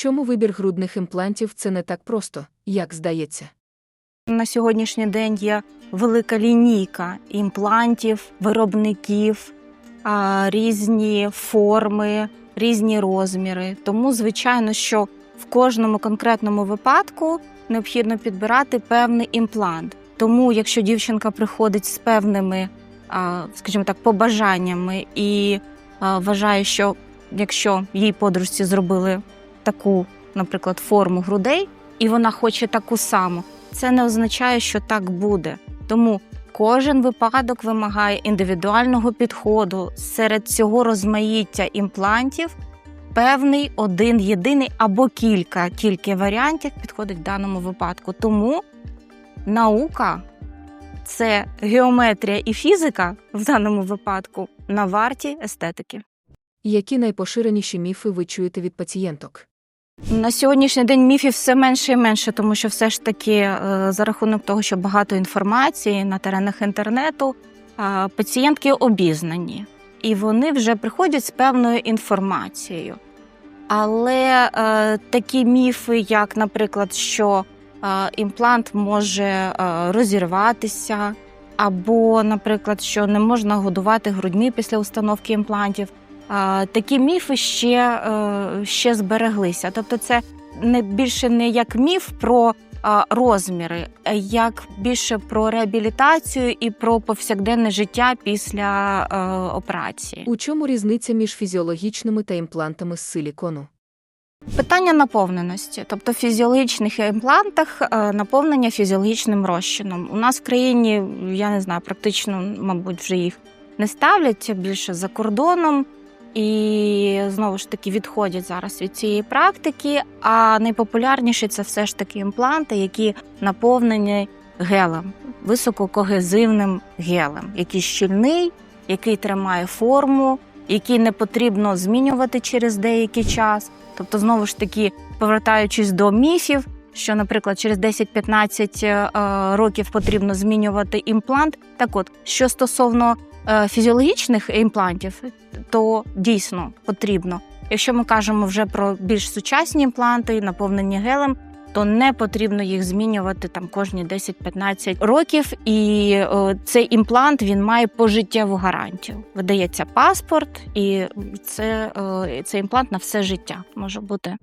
Чому вибір грудних імплантів це не так просто, як здається? На сьогоднішній день є велика лінійка імплантів, виробників, різні форми, різні розміри. Тому, звичайно, що в кожному конкретному випадку необхідно підбирати певний імплант. Тому, якщо дівчинка приходить з певними, скажімо так, побажаннями і вважає, що якщо їй подружці зробили таку, наприклад, форму грудей, і вона хоче таку саму, це не означає, що так буде. Тому кожен випадок вимагає індивідуального підходу серед цього розмаїття імплантів. Певний один єдиний або кілька тільки варіантів підходить в даному випадку. Тому наука це геометрія і фізика в даному випадку на варті естетики. Які найпоширеніші міфи ви чуєте від пацієнток? На сьогоднішній день міфів все менше і менше, тому що все ж таки е, за рахунок того, що багато інформації на теренах інтернету, е, пацієнтки обізнані, і вони вже приходять з певною інформацією. Але е, такі міфи, як, наприклад, що імплант може розірватися, або, наприклад, що не можна годувати грудьми після установки імплантів, такі міфи ще, е, ще збереглися. Тобто, це не більше не як міф про розміри, а як більше про реабілітацію і про повсякденне життя після е, операції. У чому різниця між фізіологічними та імплантами з силікону? Питання наповненості, тобто в фізіологічних імплантах е, наповнення фізіологічним розчином. У нас в країні, я не знаю, практично, мабуть, вже їх не ставлять більше за кордоном. І знову ж таки відходять зараз від цієї практики. А найпопулярніші це все ж таки імпланти, які наповнені гелем, висококогезивним гелем, який щільний, який тримає форму, який не потрібно змінювати через деякий час. Тобто, знову ж таки, повертаючись до міфів, що, наприклад, через 10-15 е, років потрібно змінювати імплант. Так от, що стосовно фізіологічних імплантів, то дійсно потрібно. Якщо ми кажемо вже про більш сучасні імпланти, наповнені гелем, то не потрібно їх змінювати там кожні 10-15 років. І е, цей імплант він має пожиттєву гарантію. Видається паспорт, і це, е, цей імплант на все життя може бути